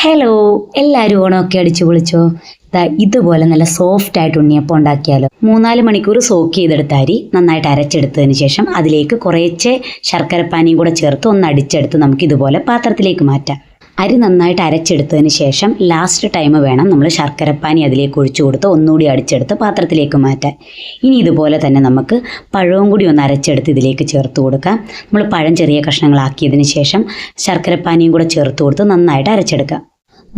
Hello എല്ലാവരും ഓണമൊക്കെ അടിച്ചു പൊളിച്ചോ? ദാ ഇതുപോലെ നല്ല സോഫ്റ്റ് ആയിട്ട് ഉണ്ണിയപ്പം ഉണ്ടാക്കിയാലോ? മൂന്നാൽ മണിക്കൂർ സോക്ക് ചെയ്തെടുത്ത അരി നന്നായിട്ട് അരച്ചെടുത്തതിന് ശേഷം അതിലേക്ക് കുറേശ്ശെ ശർക്കരപ്പാനിയും കൂടെ ചേർത്ത് ഒന്ന് അടിച്ചെടുത്ത് നമുക്ക് ഇതുപോലെ പാത്രത്തിലേക്ക് മാറ്റാം. അരി നന്നായിട്ട് അരച്ചെടുത്തതിന് ശേഷം ലാസ്റ്റ് ടൈം വേണം നമ്മൾ ശർക്കരപ്പാനി അതിലേക്ക് ഒഴിച്ചു കൊടുത്ത് ഒന്നുകൂടി അടിച്ചെടുത്ത് പാത്രത്തിലേക്ക് മാറ്റാൻ. ഇനി ഇതുപോലെ തന്നെ നമുക്ക് പഴവും കൂടി ഒന്ന് അരച്ചെടുത്ത് ഇതിലേക്ക് ചേർത്ത് കൊടുക്കാം. നമ്മൾ പഴം ചെറിയ കഷ്ണങ്ങളാക്കിയതിന് ശേഷം ശർക്കരപ്പാനിയും കൂടെ ചേർത്ത് കൊടുത്ത് നന്നായിട്ട് അരച്ചെടുക്കാം.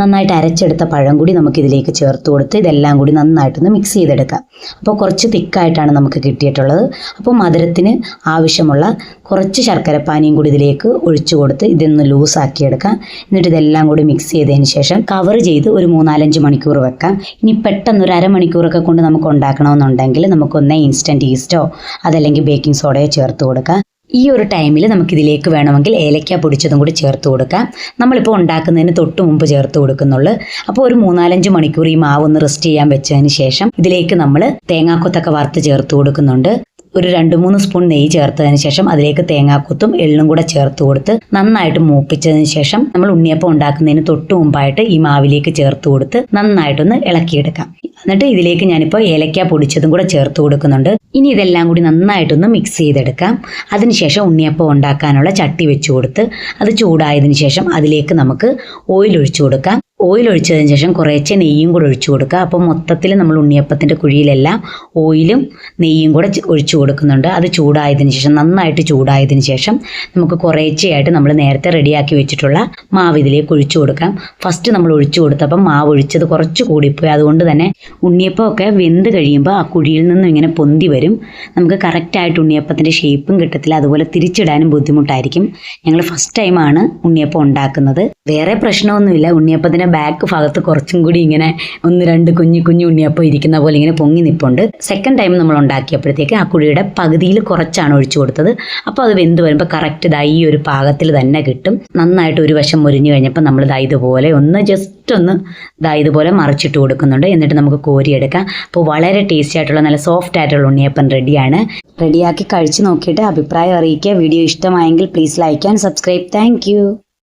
നന്നായിട്ട് അരച്ചെടുത്ത പഴം കൂടി നമുക്ക് ഇതിലേക്ക് ചേർത്ത് കൊടുത്ത് ഇതെല്ലാം കൂടി നന്നായിട്ടൊന്ന് മിക്സ് ചെയ്തെടുക്കാം. അപ്പോൾ കുറച്ച് തിക്കായിട്ടാണ് നമുക്ക് കിട്ടിയിട്ടുള്ളത്. അപ്പോൾ മധുരത്തിന് ആവശ്യമുള്ള കുറച്ച് ശർക്കരപ്പാനിയും കൂടി ഇതിലേക്ക് ഒഴിച്ചു കൊടുത്ത് ഇതൊന്ന് ലൂസാക്കിയെടുക്കാം. എന്നിട്ട് ഇതെല്ലാം കൂടി മിക്സ് ചെയ്തതിന് ശേഷം കവർ ചെയ്ത് ഒരു മൂന്നാലഞ്ച് മണിക്കൂർ വെക്കാം. ഇനി പെട്ടെന്ന് ഒരു അരമണിക്കൂറൊക്കെ കൊണ്ട് നമുക്ക് ഉണ്ടാക്കണമെന്നുണ്ടെങ്കിൽ നമുക്കൊന്ന് ഇൻസ്റ്റന്റ് ഈസ്റ്റോ അതല്ലെങ്കിൽ ബേക്കിംഗ് സോഡയോ ചേർത്ത് കൊടുക്കാം. ഈ ഒരു ടൈമിൽ നമുക്കിതിലേക്ക് വേണമെങ്കിൽ ഏലക്ക പൊടിച്ചതും കൂടി ചേർത്ത് കൊടുക്കാം. നമ്മളിപ്പോൾ ഉണ്ടാക്കുന്നതിന് തൊട്ട് മുമ്പ് ചേർത്ത് കൊടുക്കുന്നുള്ളൂ. അപ്പോൾ ഒരു മൂന്നാലഞ്ച് മണിക്കൂർ ഈ മാവ് ഒന്ന് റെസ്റ്റ് ചെയ്യാൻ വെച്ചതിന് ശേഷം ഇതിലേക്ക് നമ്മൾ തേങ്ങാക്കൊത്തൊക്കെ വറുത്ത് ചേർത്ത് കൊടുക്കുന്നുണ്ട്. ഒരു രണ്ട് മൂന്ന് സ്പൂൺ നെയ്യ് ചേർത്തതിന് ശേഷം അതിലേക്ക് തേങ്ങാക്കൊത്തും എള്ളും കൂടെ ചേർത്ത് കൊടുത്ത് നന്നായിട്ട് മൂപ്പിച്ചതിന് ശേഷം നമ്മൾ ഉണ്ണിയപ്പം ഉണ്ടാക്കുന്നതിന് തൊട്ട് മുമ്പായിട്ട് ഈ മാവിലേക്ക് ചേർത്ത് കൊടുത്ത് നന്നായിട്ടൊന്ന് ഇളക്കിയെടുക്കാം. എന്നിട്ട് ഇതിലേക്ക് ഞാനിപ്പോൾ ഏലക്ക പൊടിച്ചതും കൂടെ ചേർത്ത് കൊടുക്കുന്നുണ്ട്. ഇനി ഇതെല്ലാം കൂടി നന്നായിട്ടൊന്ന് മിക്സ് ചെയ്തെടുക്കാം. അതിനുശേഷം ഉണ്ണിയപ്പം ഉണ്ടാക്കാനുള്ള ചട്ടി വെച്ച് കൊടുത്ത് അത് ചൂടായതിനു ശേഷം അതിലേക്ക് നമുക്ക് ഓയിൽ ഒഴിച്ചു കൊടുക്കാം. ഓയിൽ ഒഴിച്ചതിന് ശേഷം കുറേശ്ശെ നെയ്യും കൂടെ ഒഴിച്ചു കൊടുക്കുക. അപ്പോൾ മൊത്തത്തിൽ നമ്മൾ ഉണ്ണിയപ്പത്തിന്റെ കുഴിയിലെല്ലാം ഓയിലും നെയ്യും കൂടെ ഒഴിച്ചു കൊടുക്കുന്നുണ്ട്. അത് ചൂടായതിന് ശേഷം നന്നായിട്ട് ചൂടായതിന് ശേഷം നമുക്ക് കുറേശ്ശെയായിട്ട് നമ്മൾ നേരത്തെ റെഡിയാക്കി വെച്ചിട്ടുള്ള മാവ് ഇതിലേക്ക് ഒഴിച്ചു കൊടുക്കാം. ഫസ്റ്റ് നമ്മൾ ഒഴിച്ചു കൊടുത്തപ്പം മാവ് ഒഴിച്ചത് കുറച്ച് കൂടിപ്പോയി. അതുകൊണ്ട് തന്നെ ഉണ്ണിയപ്പമൊക്കെ വെന്ത് കഴിയുമ്പോൾ ആ കുഴിയിൽ നിന്നും ഇങ്ങനെ പൊന്തി വരും. നമുക്ക് കറക്റ്റായിട്ട് ഉണ്ണിയപ്പത്തിന്റെ ഷേപ്പും കിട്ടത്തില്ല. അതുപോലെ തിരിച്ചിടാനും ബുദ്ധിമുട്ടായിരിക്കും. ഞങ്ങൾ ഫസ്റ്റ് ടൈമാണ് ഉണ്ണിയപ്പം ഉണ്ടാക്കുന്നത്. വേറെ പ്രശ്നമൊന്നുമില്ല. ഉണ്ണിയപ്പത്തിന്റെ ബാക്ക് ഭാഗത്ത് കുറച്ചും കൂടി ഇങ്ങനെ ഒന്ന് രണ്ട് കുഞ്ഞു കുഞ്ഞു ഉണ്ണിയപ്പം ഇരിക്കുന്ന പോലെ ഇങ്ങനെ പൊങ്ങി നിപ്പുണ്ട്. സെക്കൻഡ് ടൈം നമ്മൾ ഉണ്ടാക്കിയപ്പോഴത്തേക്ക് ആ കുഴിയുടെ പകുതിയിൽ കുറച്ചാണ് ഒഴിച്ചു കൊടുത്തത്. അപ്പോൾ അത് വെന്ത് വരുമ്പോൾ കറക്റ്റ് ഇതായി ഈ ഒരു പാകത്തിൽ തന്നെ കിട്ടും. നന്നായിട്ട് ഒരു വശം മുരിഞ്ഞു കഴിഞ്ഞപ്പോൾ നമ്മൾ ഇതാ ഇതുപോലെ ഒന്ന് ജസ്റ്റ് ഒന്ന് ഇതാ ഇതുപോലെ മറിച്ചിട്ട് കൊടുക്കുന്നുണ്ട്. എന്നിട്ട് നമുക്ക് കോരിയെടുക്കാം. അപ്പോൾ വളരെ ടേസ്റ്റി ആയിട്ടുള്ള നല്ല സോഫ്റ്റ് ആയിട്ടുള്ള ഉണ്ണിയപ്പം റെഡിയാണ് റെഡിയാക്കി കഴിച്ച് നോക്കിയിട്ട് അഭിപ്രായം അറിയിക്കുക. വീഡിയോ ഇഷ്ടമായെങ്കിൽ please like and subscribe thank